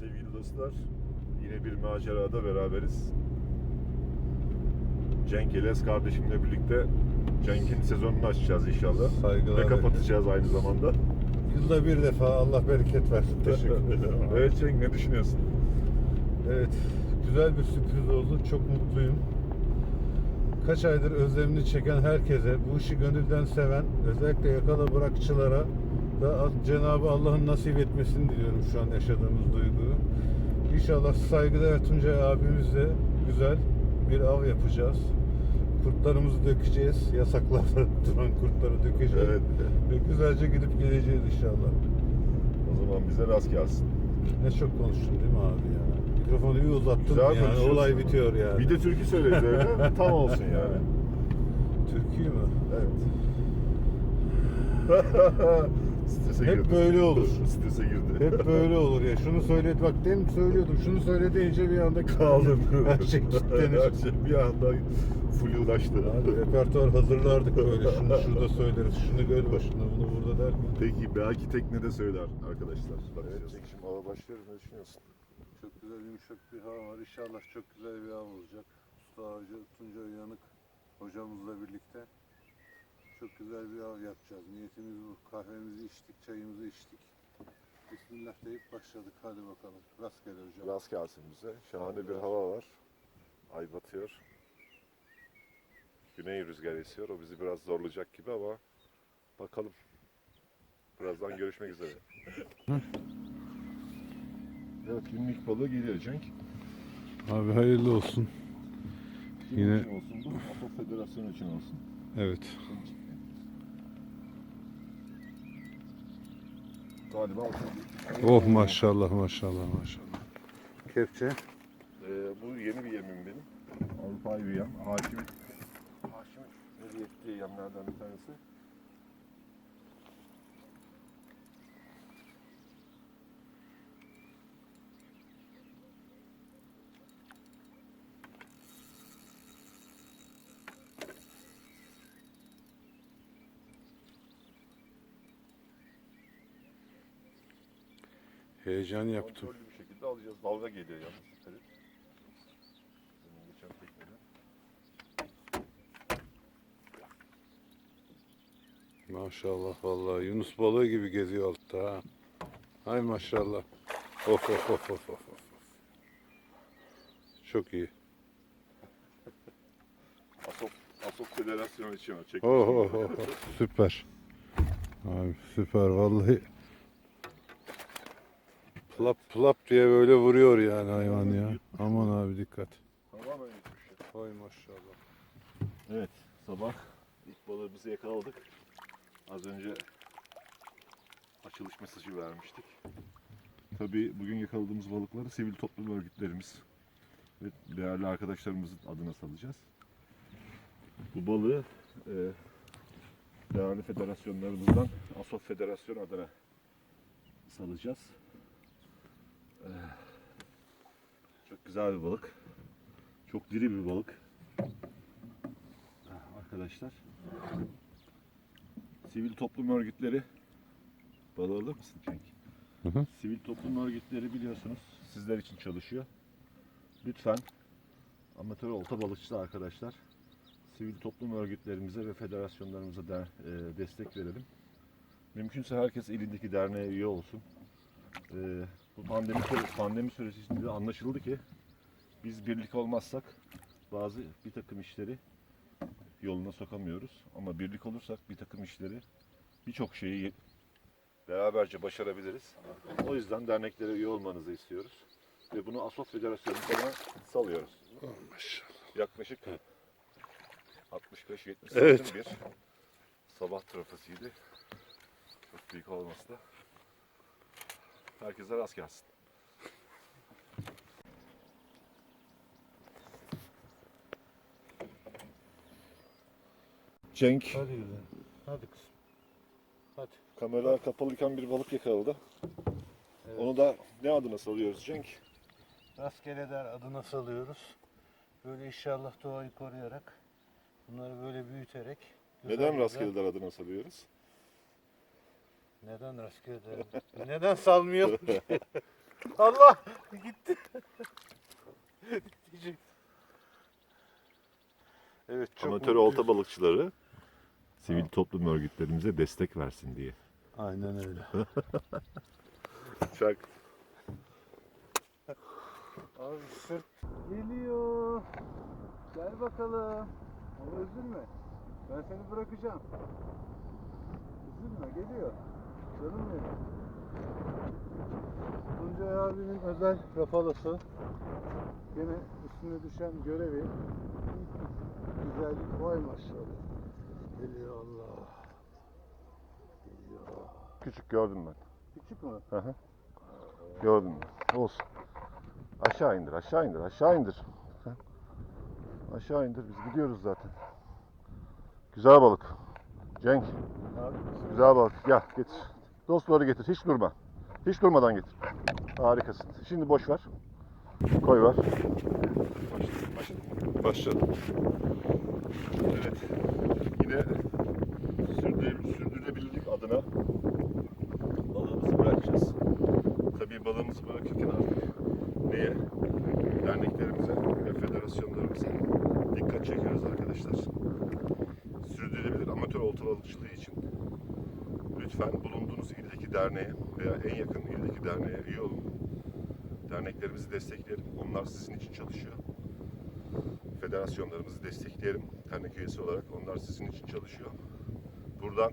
sevgili dostlar. Yine bir macerada beraberiz. Cenk Eles kardeşimle birlikte Cenk'in sezonunu açacağız inşallah. Saygılar Ve kapatacağız aynı zamanda. Yılda bir defa Allah bereket versin. Teşekkür ederim. evet Cenk ne düşünüyorsun? Evet, güzel bir sürpriz oldu. Çok mutluyum. Kaç aydır özlemini çeken herkese, bu işi gönülden seven, özellikle yakalı bırakçılara da Cenabı Allah'ın nasip etmesini diliyorum şu an yaşadığımız duyguyu. İnşallah saygıdeğer Tuncay abimizle güzel bir av yapacağız. Kurtlarımızı dökeceğiz. Yasaklarda duran kurtları dökeceğiz. Evet. Ve güzelce gidip geleceğiz inşallah. O zaman bize rast gelsin. Ne çok konuştun değil mi abi ya? Mikrofonu bir uzattın Güzel yani konuşuyorsun. olay bitiyor yani. Bir de türkü söyleriz öyle. Tam olsun yani. Türkiye mi? Evet. Strese Hep girdi. böyle olur. Strese girdi. Hep böyle olur ya. Şunu söyle bak demin söylüyordum. Şunu söyle deyince bir anda kaldım. Her şey kilitlenir. Her şey bir anda flulaştı. Abi repertuar hazırlardık böyle. Şunu şurada söyleriz. Şunu göl başında bunu burada derken. Peki belki teknede söyler arkadaşlar. Evet, şimdi hava başlıyoruz. Ne düşünüyorsun? Çok güzel yumuşak bir hava var. İnşallah çok güzel bir hava olacak. Usta Avcı Tuncay Uyanık hocamızla birlikte çok güzel bir av yapacağız. Niyetimiz bu. Kahvemizi içtik, çayımızı içtik. Bismillah deyip başladık. Hadi bakalım. Rastgele hocam. Rast gelsin bize. Şahane bir hava var. Ay batıyor. Güney rüzgar esiyor. O bizi biraz zorlayacak gibi ama bakalım. Birazdan görüşmek üzere. evet günün ilk balığı geliyor Cenk. Abi hayırlı olsun. Kim Yine- için olsun bu? Apo Federasyonu için olsun. Evet. Galiba Oh maşallah maşallah maşallah. Kepçe. Ee, bu yeni bir yemim benim. Avrupa'yı bir yem. Hakim. Hakim hediye ettiği yemlerden bir tanesi. Heyecan yaptım. Kontrollü bir şekilde alacağız. Dalga geliyor yalnız. Geçen teknede. Maşallah vallahi Yunus balığı gibi geziyor altta ha. Hay maşallah. Of of of of of. Çok iyi. Asop, Asop Federasyonu için. Çekmiş. Oh oh oh. oh. Süper. Abi süper vallahi. Plap plap diye böyle vuruyor yani hayvan ya. Aman abi dikkat. Tamamen yutmuş ya. Hay maşallah. Evet, sabah ilk balığımızı yakaladık. Az önce açılış mesajı vermiştik. Tabii bugün yakaladığımız balıkları sivil toplum örgütlerimiz ve değerli arkadaşlarımızın adına salacağız. Bu balığı e, değerli federasyonlarımızdan ASOF Federasyon adına salacağız. Çok güzel bir balık. Çok diri bir balık arkadaşlar. Sivil toplum örgütleri balı alır mısın Cenk? Hı hı. Sivil toplum örgütleri biliyorsunuz sizler için çalışıyor. Lütfen amatör olta balıkçılar arkadaşlar sivil toplum örgütlerimize ve federasyonlarımıza da, e, destek verelim. Mümkünse herkes elindeki derneğe üye olsun. E, bu pandemi, pandemi sürecinde anlaşıldı ki biz birlik olmazsak bazı bir takım işleri yoluna sokamıyoruz. Ama birlik olursak bir takım işleri birçok şeyi beraberce başarabiliriz. O yüzden derneklere üye olmanızı istiyoruz. Ve bunu Asot Federasyonu sana salıyoruz. Maşallah. Yaklaşık 65-70 Evet. bir sabah trafosiydi. Çok büyük olması da. Herkese rast gelsin. Cenk Hadi güzel. Hadi kızım. Hadi. kamera kapalıyken bir balık yakaladı. Evet. Onu da ne adına salıyoruz Cenk? Rastgele der adına salıyoruz. Böyle inşallah doğayı koruyarak, bunları böyle büyüterek. güzel Neden güzel- rastgeleler adına salıyoruz? Neden rastgele? Neden salmıyor? Allah gitti. Evet çok Amatör mutluyuz. olta balıkçıları sivil toplum örgütlerimize destek versin diye. Aynen öyle. Çak. Abi sırt geliyor. Gel bakalım. Ama üzülme. Ben seni bırakacağım. Üzülme geliyor. Canım benim. Tuncay abinin özel rafalası. Yine üstüne düşen görevi. Güzellik vay maşallah. Geliyor Allah. Geliyor. Küçük gördüm ben. Küçük mü? Hı hı. Gördüm. Olsun. Aşağı indir, aşağı indir, aşağı indir. Aşağı indir, biz gidiyoruz zaten. Güzel balık. Cenk, Abi, güzel balık. Gel, getir. Dostları getir, hiç durma. Hiç durmadan getir. Harikasın. Şimdi boş ver. Koy ver. Başladı. Başladı. Evet. Yine sürdürülebilirlik adına balığımızı bırakacağız. Tabii balığımızı bırakırken artık neye? Derneklerimize ve federasyonlarımıza dikkat çekiyoruz arkadaşlar. Sürdürülebilir amatör olta balıkçılığı için lütfen bulunduğunuz ildeki derneğe veya en yakın ildeki derneğe üye olun. Derneklerimizi destekleyelim. Onlar sizin için çalışıyor. Federasyonlarımızı destekleyelim. Dernek üyesi olarak onlar sizin için çalışıyor. Buradan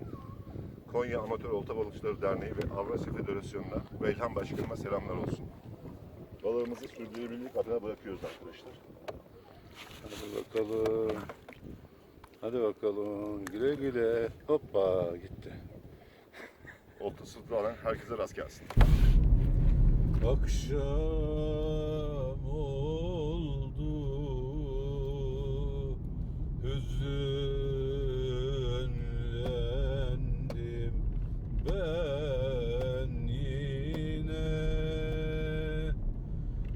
Konya Amatör Olta Balıkçıları Derneği ve Avrasya Federasyonu'na ve İlhan Başkanıma selamlar olsun. Balığımızı sürdürülebilirlik adına bırakıyoruz arkadaşlar. Hadi bakalım. Hadi bakalım. Güle güle. Hoppa gitti. Olta sırtı alan herkese rast gelsin. Akşam oldu Hüzünlendim ben yine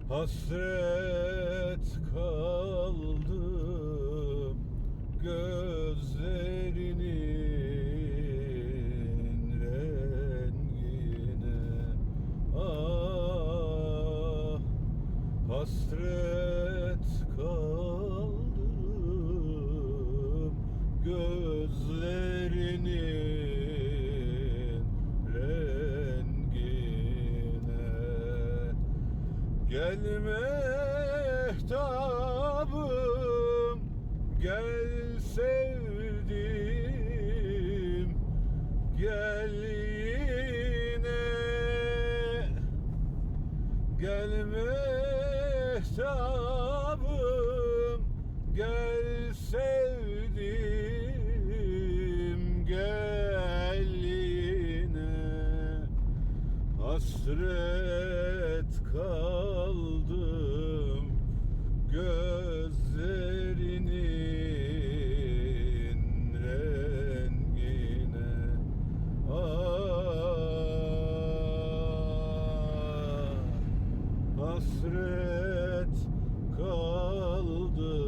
Hasret Gel mehtabım gel sevdim gel yine. Gel mehtabım gel sevdim gel yine. Hasret kaldım hasret kaldım